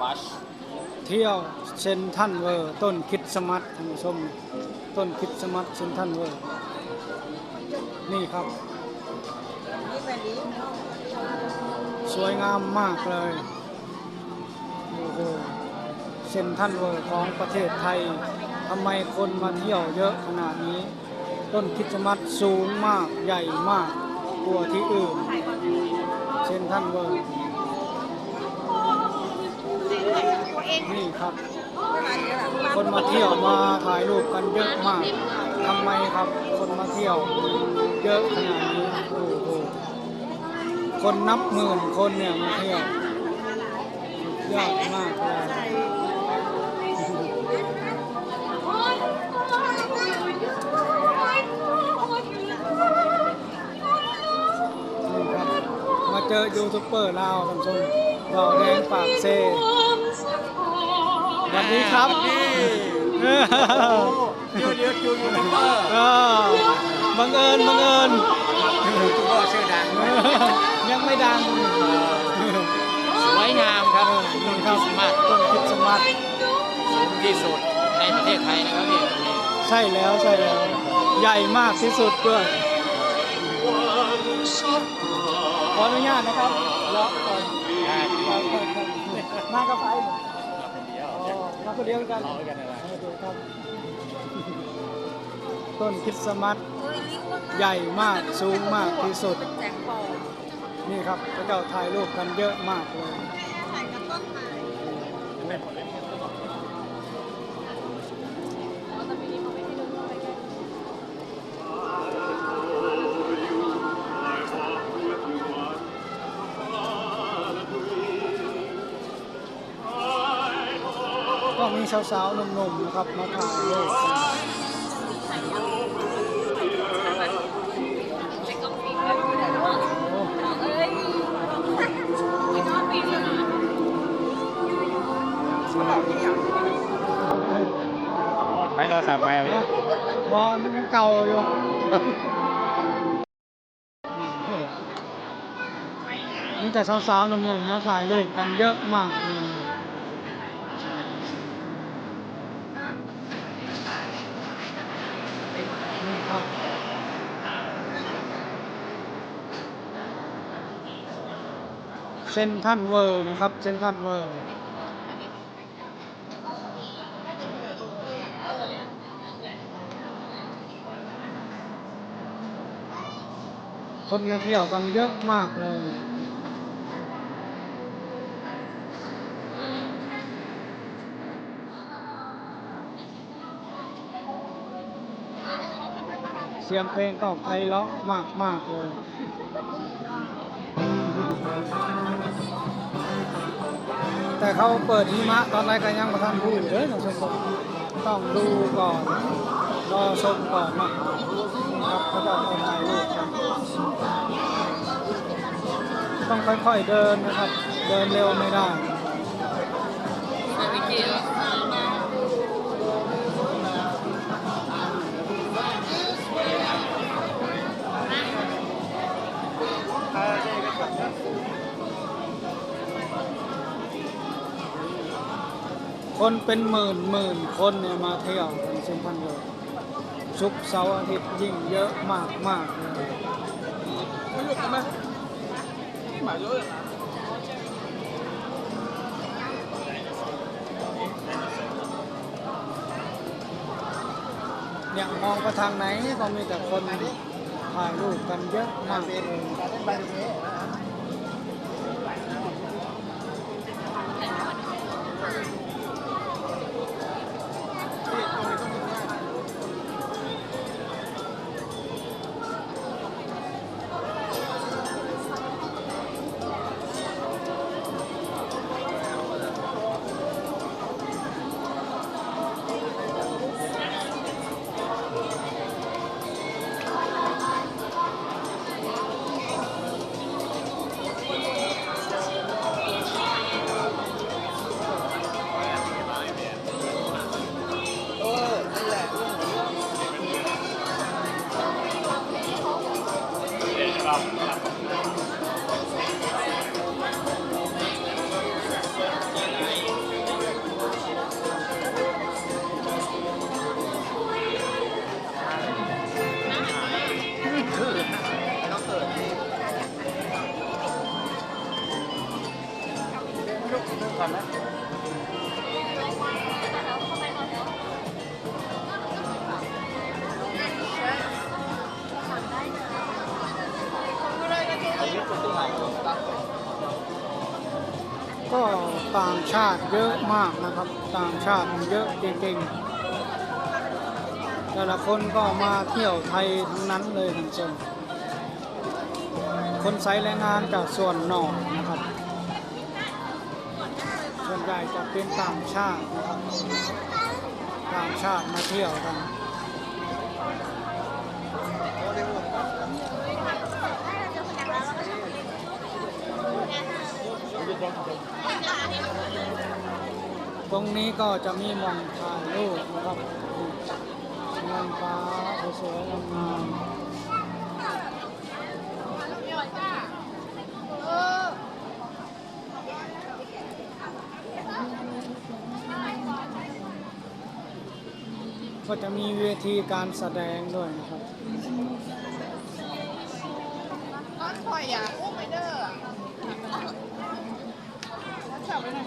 บัสเที่ยวเซนทันเวอร์ต้นคิดสมัตท่านผู้ชมต้นคิดสมัตเซนทันเวอร์นี่ครับ สวยงามมากเลยโอ้โหเซนทันเวอร์ของประเทศไทยทำไมคนมาเที่ยวเยอะขนาดนี้ ต้นคิดสมัตสูงมากใหญ่มากกว่าที่อื่นเซนทันเวอร์ นี่ครับ คนมาเที่ยวมาถ่ายรูปกันเยอะมากทำไมครับ คนมาเที่ยว เยอะขนาดนี้โอ้โหคนนับหมื่นคนเนี่ยมาเที่ยวสุดยอดมากเลยนี่ครับมาเจอยูทูบเบอร์ลาวท่านผู้ชมดอกแดงปากเซส วัสดีครับยูนิวยูยูทูบเบอร์เออบังเอิญบังเอิญยูทูบเบอร์ชื่อดังยังไม่ดังสวยงามครับต้นคริสต์มาสต้นคริดสต์มาสสูงที่สุดในประเทศไทยนะครับพี่ตรงนี้ใช่แล้วใช่แล้ว ใหญ่มากที่สุดด้วยขออนุญาตนะครับเลาะก่อนมากับใครอ๋อ มาคนเดียวกันรอกันอะไรเออดูครับต้นคริดสต์มาสใหญ่มากสูงมากที่สุด นี่ครับพระเจ้าถ่ายรูปกันเยอะมากเลย สาวๆหนุ่มๆนะครับมาถ่ายรูปกันโอ้ไปโทรศัพท์ไปบอลยังเก่าอยู่มีแต่สาวๆหนุ่มๆมาถ่ายรูปกันเยอะมากเลยนี่ครับ เซนทรันเวิร์นะครับเซนทรันเวิร์คนเที่ยวกันเยอะมากเลยเสียงเพลงก็ไพเราะมากมากๆเลย แต่เขาเปิดหิมะตอนแรกก็ยังมาทำพูดเลยนะชมพู่ต้องดูก่อนรอชมก่อนนะครับเขาจะเอาถ่ายรูปกันต้องค่อยๆเดินนะครับ เดินเร็วไม่ได้ คนเป็นหมื่นหมื่นคนเนี่ยมาเที่ยวกันเซนทรันเลด์ศุกร์เสาร์อาทิตย์ยิ่งเยอะมากมากๆเลยเนี่ยมองไปทางไหนก็มีแต่คนถ่ายรูปกันเยอะมากเลยน ต่างชาติเยอะมากนะครับ ต่างชาติเยอะจริงๆแต่ละคนก็มาเที่ยวไทยทั้งนั้นเลยท่านผู้ชมคนใช้แรงงานจากส่วนนอกนะครับ ส่วนใหญ่จะเป็นต่างชาตินะครับ ต่างชาติมาเที่ยวกัน ตรงนี้ก็จะมีมองถ่ายรูปนะครับเมืองฟ้าสวยงามก็จะมีเวทีการแสดงด้วยนะครับน้องข่อยอะอุ้มไปเด้อจับไว้ห น่อย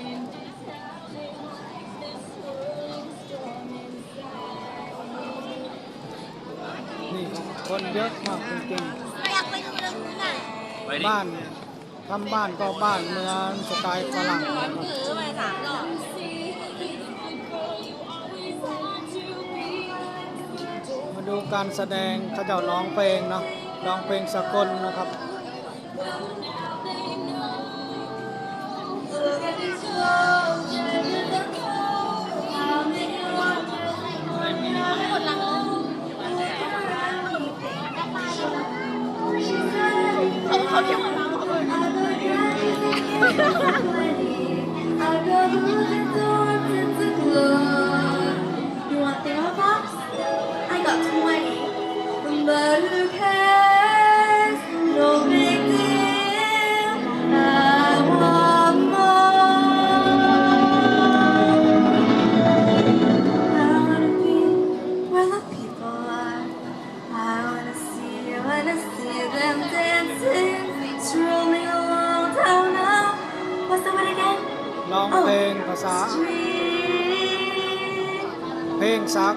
นี่ครับคนเยอะมากจริงอยากไปดูเรื่องนี้น่ะไปดิ ๆบ้านทำบ้านก็บ้านเมืองสไตล์ฝรั่งนะครับ ถือไปสามดอกมาดูการแสดงเขาเจะร้องเพลงเนาะร้องเพลงสากลนะครับ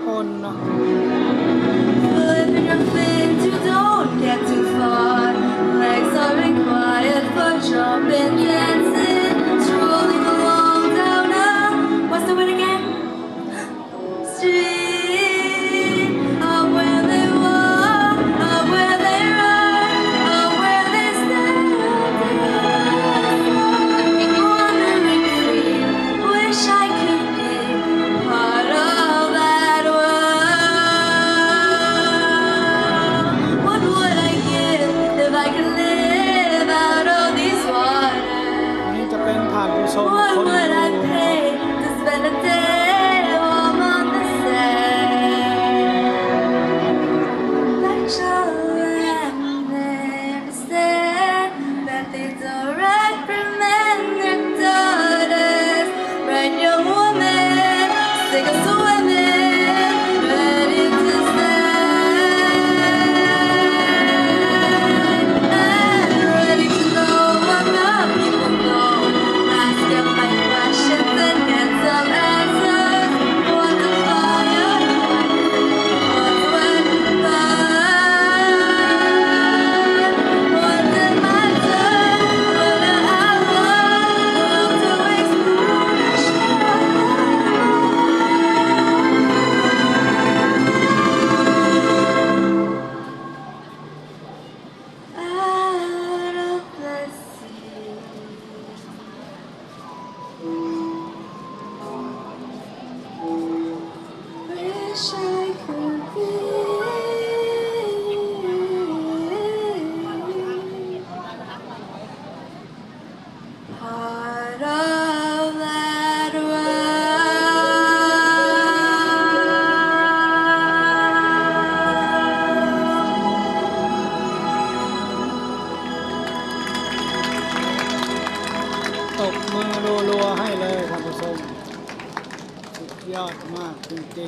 เพ มื